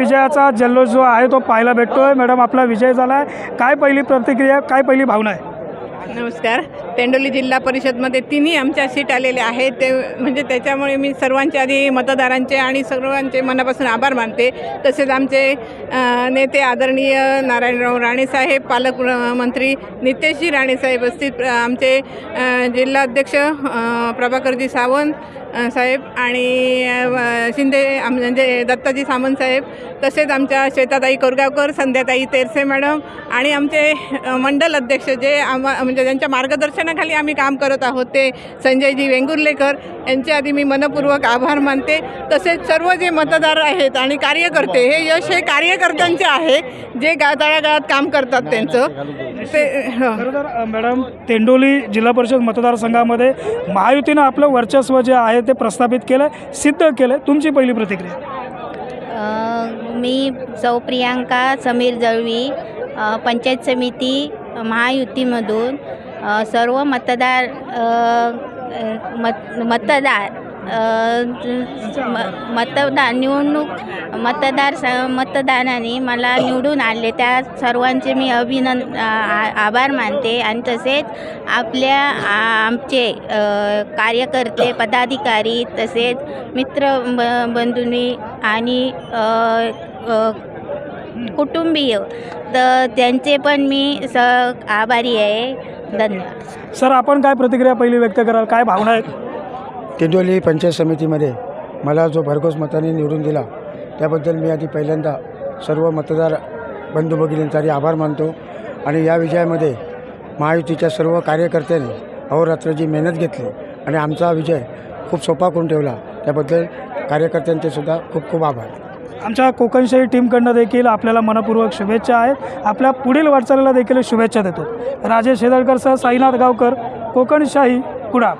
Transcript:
विजयाचा जल्लोष जो आहे तो पाहायला भेटतोय. मॅडम आपला विजय झाला आहे काय पहिली प्रतिक्रिया काय पहिली भावना आहे? नमस्कार. तेंडोली जिल्हा परिषदमध्ये तिन्ही आमच्या सीट आलेल्या आहेत. ते म्हणजे त्याच्यामुळे मी सर्वांचे आधी मतदारांचे आणि सर्वांचे मनापासून आभार मानते. तसेच आमचे नेते आदरणीय नारायणराव राणेसाहेब पालकमंत्री नितेशजी राणेसाहेब असतील. आमचे जिल्हाध्यक्ष प्रभाकरजी सावंत साहेब आणि शिंदे आम- म्हणजे दत्ताजी सामंत साहेब. तसेच आमच्या श्वेताताई कोरगावकर संध्याताई तेरसे मॅडम आणि आमचे मंडल अध्यक्ष जे आम्हा म्हणजे ज्यांच्या मार्गदर्शनाखाली आम्ही काम करत आहोत ते संजयजी वेंगुर्लेकर. यांचे आधी मी मनपूर्वक आभार मानते. तसेच सर्व जे मतदार आहेत आणि कार्यकर्ते हे यश हे कार्यकर्त्यांचे आहे जे गा तळागाळात काम करतात त्यांचं. ते हं. मॅडम तेंडोली जिल्हा परिषद मतदारसंघामध्ये महायुतीनं आपलं वर्चस्व जे आहे ते प्रस्थापित केलं सिद्ध केलं तुमची पहिली प्रतिक्रिया? मी सौ प्रियांका समीर जळवी पंचायत समिती महायुतीमधून सर्व मतदार मत मतदार म- मतदार निवडणूक मतदार स मतदानाने मला निवडून आणले त्या सर्वांचे मी अभिनंद आ- आभार मानते. आणि तसेच आपल्या आ- आमचे कार्यकर्ते पदाधिकारी तसेच मित्र ब- बंधूंनी आणि कुटुंबीय. तर त्यांचे पण मी स आभारी आहे. धन्यवाद. सर आपण काय प्रतिक्रिया पहिली व्यक्त कराल? काय भावना आहेत? तेंडोली पंचायत समितीमध्ये मला जो भरघोस मताने निवडून दिला त्याबद्दल मी आधी पहिल्यांदा सर्व मतदार बंधू भगिनींचा आभार मानतो. आणि या विजयामध्ये महायुतीच्या सर्व कार्यकर्त्यांनी अहोरात्र जी मेहनत घेतली आणि आमचा विजय खूप सोपा करून ठेवला. त्याबद्दल कार्यकर्त्यांचे सुद्धा खूप खूप आभार. आमच्या कोकणशाही टीमकडनं देखील आपल्याला मनपूर्वक शुभेच्छा आहेत. आपल्या पुढील वाटचालीला देखील शुभेच्छा देतो. राजेश हेदळकरसह साईनाथ गावकर कोकणशाही कुडाळ